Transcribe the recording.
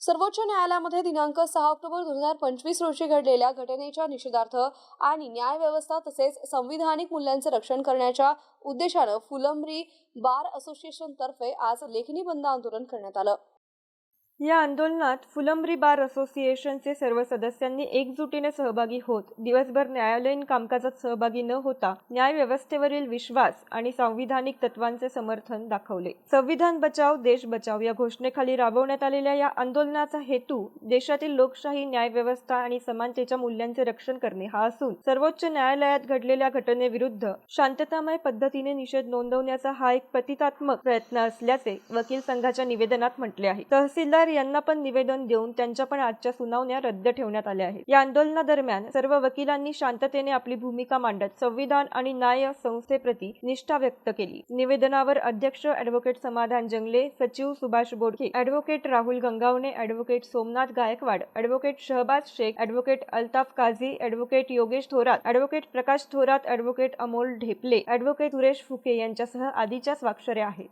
सर्वोच्च न्यायालयामध्ये दिनांक सहा ऑक्टोबर दोन हजार पंचवीस रोजी घडलेल्या घटनेच्या निषेधार्थ आणि न्यायव्यवस्था तसेच संविधानिक मूल्यांचे रक्षण करण्याच्या उद्देशानं फुलंब्री बार असोसिएशनतर्फे आज लेखणी बंद आंदोलन करण्यात आलं. या आंदोलनात फुलंब्री बार असोसिएशनचे सर्व सदस्यांनी एकजुटीने सहभागी होत. दिवसभर न्यायालयीन कामकाजात सहभागी न होता न्यायव्यवस्थेवरील विश्वास आणि संविधानिक तत्वांचे समर्थन दाखवले. संविधान बचाव देश बचाव या घोषणेखाली राबवण्यात आलेल्या या आंदोलनाचा हेतू देशातील लोकशाही न्यायव्यवस्था आणि समानतेच्या मूल्यांचे रक्षण करणे हा असून सर्वोच्च न्यायालयात घडलेल्या घटनेविरुद्ध शांततामय पद्धतीने निषेध नोंदवण्याचा हा एक प्रतितात्मक प्रयत्न असल्याचे वकील संघाच्या निवेदनात म्हटले आहे. तहसीलदार यांना पण निवेदन देऊन त्यांच्या पण आजच्या सुनावण्या रद्द ठेवण्यात आल्या आहेत. या आंदोलनादरम्यान सर्व वकिलांनी शांततेने आपली भूमिका मांडत संविधान आणि न्याय संस्थेप्रती निष्ठा व्यक्त केली. निवेदनावर अध्यक्ष अॅडव्होकेट समाधान जंगले सचिव Subhash Bodke advocate Rahul Gangawane advocate Somnath Gaikwad advocate Shahbaz Shaikh advocate Altaf Kazi advocate Yogesh Thorat advocate Prakash Thorat advocate Amol Dhepale advocate Suresh Phuke यांच्यासह आदीच्या स्वाक्षऱ्या आहेत.